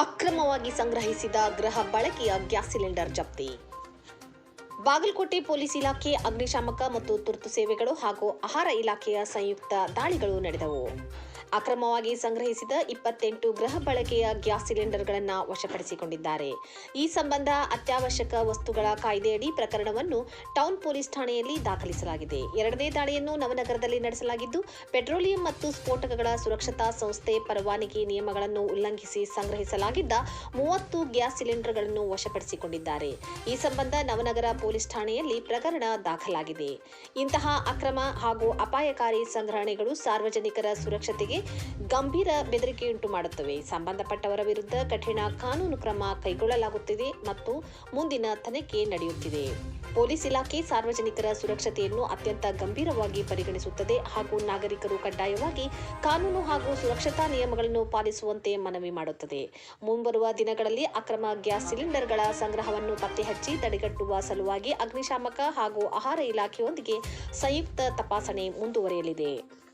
ಅಕ್ರಮವಾಗಿ ಸಂಗ್ರಹಿಸಿದ ಗೃಹ ಬಳಕೆಯ ಗ್ಯಾಸ್ ಸಿಲಿಂಡರ್ ಜಪ್ತಿ. ಬಾಗಲಕೋಟೆ ಪೊಲೀಸ್ ಇಲಾಖೆ, ಅಗ್ನಿಶಾಮಕ ಮತ್ತು ತುರ್ತು ಸೇವೆಗಳು ಹಾಗೂ ಆಹಾರ ಇಲಾಖೆಯ ಸಂಯುಕ್ತ ದಾಳಿಗಳು ನಡೆದವು. ಅಕ್ರಮವಾಗಿ ಸಂಗ್ರಹಿಸಿದ ಇಪ್ಪತ್ತೆಂಟು ಗೃಹ ಬಳಕೆಯ ಗ್ಯಾಸ್ ಸಿಲಿಂಡರ್ಗಳನ್ನು ವಶಪಡಿಸಿಕೊಂಡಿದ್ದಾರೆ. ಈ ಸಂಬಂಧ ಅತ್ಯವಶ್ಯಕ ವಸ್ತುಗಳ ಕಾಯ್ದೆಯಡಿ ಪ್ರಕರಣವನ್ನು ಟೌನ್ ಪೊಲೀಸ್ ಠಾಣೆಯಲ್ಲಿ ದಾಖಲಿಸಲಾಗಿದೆ. ಎರಡನೇ ದಾಳಿಯನ್ನು ನವನಗರದಲ್ಲಿ ನಡೆಸಲಾಗಿದ್ದು, ಪೆಟ್ರೋಲಿಯಂ ಮತ್ತು ಸ್ಫೋಟಕಗಳ ಸುರಕ್ಷತಾ ಸಂಸ್ಥೆ ಪರವಾನಗಿ ನಿಯಮಗಳನ್ನು ಉಲ್ಲಂಘಿಸಿ ಸಂಗ್ರಹಿಸಲಾಗಿದ್ದ ಮೂವತ್ತು ಗ್ಯಾಸ್ ಸಿಲಿಂಡರ್ಗಳನ್ನು ವಶಪಡಿಸಿಕೊಂಡಿದ್ದಾರೆ. ಈ ಸಂಬಂಧ ನವನಗರ ಪೊಲೀಸ್ ಠಾಣೆಯಲ್ಲಿ ಪ್ರಕರಣ ದಾಖಲಾಗಿದೆ. ಇಂತಹ ಅಕ್ರಮ ಹಾಗೂ ಅಪಾಯಕಾರಿ ಸಂಗ್ರಹಣೆಗಳು ಸಾರ್ವಜನಿಕರ ಸುರಕ್ಷತೆಗೆ ಗಂಭೀರ ಬೆದರಿಕೆಯುಂಟು ಮಾಡುತ್ತವೆ. ಸಂಬಂಧಪಟ್ಟವರ ವಿರುದ್ಧ ಕಠಿಣ ಕಾನೂನು ಕ್ರಮ ಕೈಗೊಳ್ಳಲಾಗುತ್ತಿದೆ ಮತ್ತು ಮುಂದಿನ ತನಿಖೆ ನಡೆಯುತ್ತಿದೆ. ಪೊಲೀಸ್ ಇಲಾಖೆ ಸಾರ್ವಜನಿಕರ ಸುರಕ್ಷತೆಯನ್ನು ಅತ್ಯಂತ ಗಂಭೀರವಾಗಿ ಪರಿಗಣಿಸುತ್ತದೆ ಹಾಗೂ ನಾಗರಿಕರು ಕಡ್ಡಾಯವಾಗಿ ಕಾನೂನು ಹಾಗೂ ಸುರಕ್ಷತಾ ನಿಯಮಗಳನ್ನು ಪಾಲಿಸುವಂತೆ ಮನವಿ ಮಾಡುತ್ತದೆ. ಮುಂಬರುವ ದಿನಗಳಲ್ಲಿ ಅಕ್ರಮ ಗ್ಯಾಸ್ ಸಿಲಿಂಡರ್ಗಳ ಸಂಗ್ರಹವನ್ನು ಪತ್ತೆಹಚ್ಚಿ ತಡೆಗಟ್ಟುವ ಸಲುವಾಗಿ ಅಗ್ನಿಶಾಮಕ ಹಾಗೂ ಆಹಾರ ಇಲಾಖೆಯೊಂದಿಗೆ ಸಂಯುಕ್ತ ತಪಾಸಣೆ ಮುಂದುವರಿಯಲಿದೆ.